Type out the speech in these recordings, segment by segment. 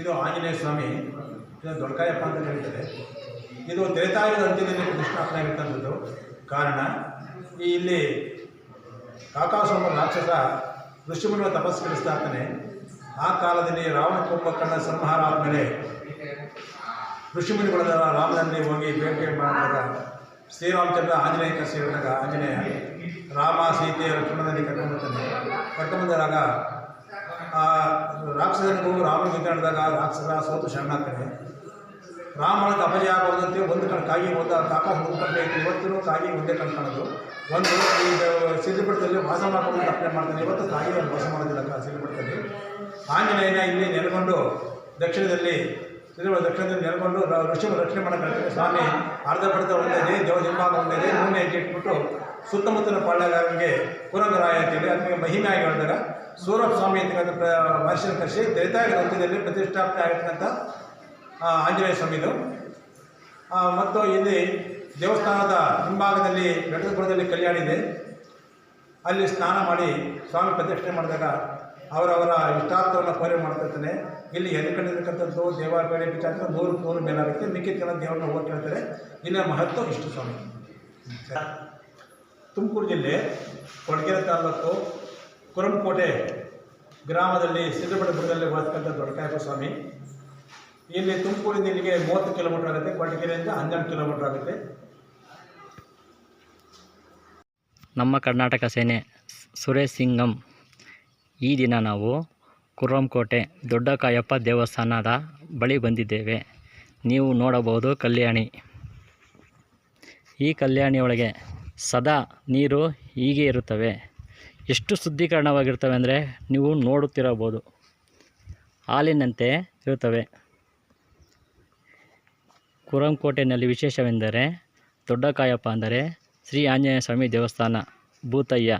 ಇದು ಆಂಜನೇಯ ಸ್ವಾಮಿ, ಇದು ದೊಡ್ಡಕಾಯಪ್ಪ ಅಂತ ಕರೀತಾರೆ. ಇದು ತ್ರೇತಾಯುಗದ ಅಂತ್ಯದಲ್ಲಿ ಪ್ರತಿಷ್ಠಾಪನೆ ಆಗಿರ್ತಕ್ಕಂಥದ್ದು ಕಾರಣ. ಇಲ್ಲಿ ಕಾಕಾಸೋಮ ರಾಕ್ಷಸ ಋಷಿಮುನಿಗಳ ತಪಸ್ಸು ನಡೆಸ್ತಾ ಇರ್ತಾನೆ. ಆ ಕಾಲದಲ್ಲಿ ರಾವಣ ಕುಂಭಕರ್ಣ ಸಂಹಾರ ಆದಮೇಲೆ ಋಷಿಮುನಿಗಳ ರಾಮನಲ್ಲಿ ಹೋಗಿ ಬೇಟೆ ಮಾಡಿದಾಗ ಶ್ರೀರಾಮಚಂದ್ರ ಆಂಜನೇಯ ಸೇರಿದಾಗ ಆಂಜನೇಯ ರಾಮ ಸೀತೆ ಲಕ್ಷ್ಮಣನಲ್ಲಿ ಕರ್ಕೊಂಡ್ಬರ್ತಾನೆ ಕರ್ಕೊಂಬಂದಾಗ ಆ ರಾಕ್ಷಸನಿಗೂ ರಾಮನ ಆ ರಾಕ್ಷಸ ಸೋತು ಶರಣಾಗ್ತಾನೆ. ರಾಮನಿಗೆ ಅಪಜಯ ಆಗೋದಂತೆ ಒಂದು ಕಣ್ ಕಾಗಿ ಹೋದ ಕಾಕ ಹುಡುಕಂಡೆ ಇವತ್ತು ಕಾಗಿ ಒಂದೇ ಕಣ್ ಕಾಣೋದು. ಒಂದು ಈ ಸಿರಿಪಟ್ಟದಲ್ಲಿ ವಾಸ ಮಾಡ್ಕೊಂಡು ಅಪ್ಲೈ ಮಾಡ್ತಾನೆ. ಇವತ್ತು ಅವ್ನು ವಾಸ ಮಾಡೋದಿಲ್ಲ ಸಿರಿಪಟ್ಟದಲ್ಲಿ ಆಂಜನೇಯನ ಇಲ್ಲಿ ನೆಲೆಗೊಂಡು ದಕ್ಷಿಣದಲ್ಲಿ ಸಿರಿಪ ದಕ್ಷಿಣದಲ್ಲಿ ನೆಲೆಗೊಂಡು ಋಷಿಗಳು ಋಷಿ ರಕ್ಷಣೆ ಸ್ವಾಮಿ ಅರ್ಧ ಪಡೆದ ಒಂದಿದೆ ದೇವ ಹಿಂಭಾಗ ಒಂದಿದೆ ಹೆಜ್ಜೆ ಇಟ್ಬಿಟ್ಟು ಸುತ್ತಮುತ್ತಲ ಪಾಳ್ಯಗಾರರಿಗೆ ಕುರಂಗರಾಯ ಅಂತೇಳಿ ಅದಕ್ಕೆ ಮಹಿಮೆಯಾಗಿ ಹೇಳಿದಾಗ ಸೂರಭ ಸ್ವಾಮಿ ಅಂತಕ್ಕಂಥ ಪ್ರ ಮಹರ್ಷಿನ ಕರೆಸಿ ದಲಿತಾಗಿ ಅಂತ್ಯದಲ್ಲಿ ಪ್ರತಿಷ್ಠಾಪನೆ ಆಗಿರ್ತಕ್ಕಂಥ ಆಂಜನೇಯ ಸ್ವಾಮಿದು ಮತ್ತು ಇಲ್ಲಿ ದೇವಸ್ಥಾನದ ಹಿಂಭಾಗದಲ್ಲಿ ಬೆಟ್ಟದಪುರದಲ್ಲಿ ಕಲ್ಯಾಣ ಇದೆ. ಅಲ್ಲಿ ಸ್ನಾನ ಮಾಡಿ ಸ್ವಾಮಿ ಪ್ರತಿಷ್ಠೆ ಮಾಡಿದಾಗ ಅವರವರ ಇಷ್ಟಾರ್ಥವನ್ನು ಪೂರೈ ಮಾಡ್ತಿರ್ತಾನೆ ಇಲ್ಲಿ ಎದ್ಕೊಂಡಿರ್ತಕ್ಕಂಥದ್ದು ದೇವಾಲಯ ಬಿಚ್ಚಾತ್ರ ನೂರು ನೂರು ಮೇಲಾಗುತ್ತೆ. ಮಿಕ್ಕಿದ ದೇವರನ್ನ ಓದ್ಕೊಳ್ತಾರೆ ಇನ್ನ ಮಹತ್ವ ಇಷ್ಟು ಸ್ವಾಮಿ. ತುಮಕೂರು ಜಿಲ್ಲೆ ಕೊಡಗೆರೆ ತಾಲೂಕು ಕುರಂಕೋಟೆ ಗ್ರಾಮದಲ್ಲಿ ಸಿದ್ದಪಟ್ಟಪುರದಲ್ಲಿ ಬರ್ತಕ್ಕಂಥ ದೊಡ್ಡಕಾಯಪ್ಪ ಸ್ವಾಮಿ. ಇಲ್ಲಿ ತುಮಕೂರಿಂದ ಇಲ್ಲಿಗೆ ಮೂವತ್ತು ಕಿಲೋಮೀಟರ್ ಆಗುತ್ತೆ. ಕೊಡಗೆರೆಯಿಂದ ಹನ್ನೆರಡು ಕಿಲೋಮೀಟರ್ ಆಗುತ್ತೆ. ನಮ್ಮ ಕರ್ನಾಟಕ ಸೇನೆ ಸುರೇಶ್ ಸಿಂಗಂ ಈ ದಿನ ನಾವು ಕುರಂಕೋಟೆ ದೊಡ್ಡ ಕಾಯಪ್ಪ ದೇವಸ್ಥಾನದ ಬಳಿ ಬಂದಿದ್ದೇವೆ. ನೀವು ನೋಡಬಹುದು ಕಲ್ಯಾಣಿ. ಈ ಕಲ್ಯಾಣಿಯೊಳಗೆ ಸದಾ ನೀರು ಹೀಗೆ ಇರುತ್ತವೆ. ಎಷ್ಟು ಶುದ್ಧೀಕರಣವಾಗಿರ್ತವೆ ಅಂದರೆ ನೀವು ನೋಡುತ್ತಿರಬಹುದು. ಹಾಲಿನಂತೆ ಇರುತ್ತವೆ. ಕುರಂಕೋಟೆಯಲ್ಲಿ ವಿಶೇಷವೆಂದರೆ ದೊಡ್ಡ ಕಾಯಪ್ಪ ಅಂದರೆ ಶ್ರೀ ಆಂಜನೇಯ ಸ್ವಾಮಿ ದೇವಸ್ಥಾನ ಭೂತಯ್ಯ.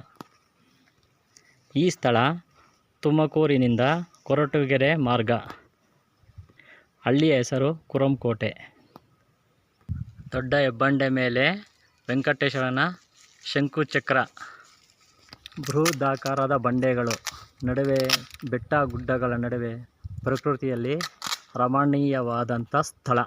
ಈ ಸ್ಥಳ ತುಮಕೂರಿನಿಂದ ಕೊರಟಗೆರೆ ಮಾರ್ಗ. ಹಳ್ಳಿಯ ಹೆಸರು ಕುರಂಕೋಟೆ ದೊಡ್ಡ ಹೆಬ್ಬಂಡೆ ಮೇಲೆ ವೆಂಕಟೇಶ್ವರನ ಶಂಕುಚಕ್ರ. ಬೃಹದಾಕಾರದ ಬಂಡೆಗಳು. ನಡುವೆ ಬೆಟ್ಟ ಗುಡ್ಡಗಳ ನಡುವೆ ಪ್ರಕೃತಿಯಲ್ಲಿ ರಮಣೀಯವಾದಂಥ ಸ್ಥಳ.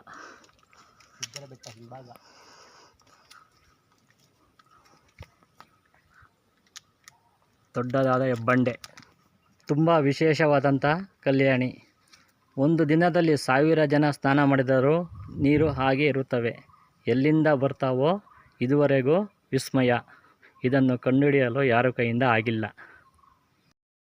ದೊಡ್ಡದಾದ ಹೆಬ್ಬಂಡೆ. ತುಂಬ ವಿಶೇಷವಾದಂಥ ಕಲ್ಯಾಣಿ. ಒಂದು ದಿನದಲ್ಲಿ ಸಾವಿರ ಜನ ಸ್ನಾನ ಮಾಡಿದರೂ ನೀರು ಹಾಗೆ ಇರುತ್ತವೆ. ಎಲ್ಲಿಂದ ಬರ್ತಾವೋ ಇದುವರೆಗೂ ವಿಸ್ಮಯ. ಇದನ್ನು ಕಂಡುಹಿಡಿಯಲು ಯಾರ ಕೈಯಿಂದ ಆಗಿಲ್ಲ.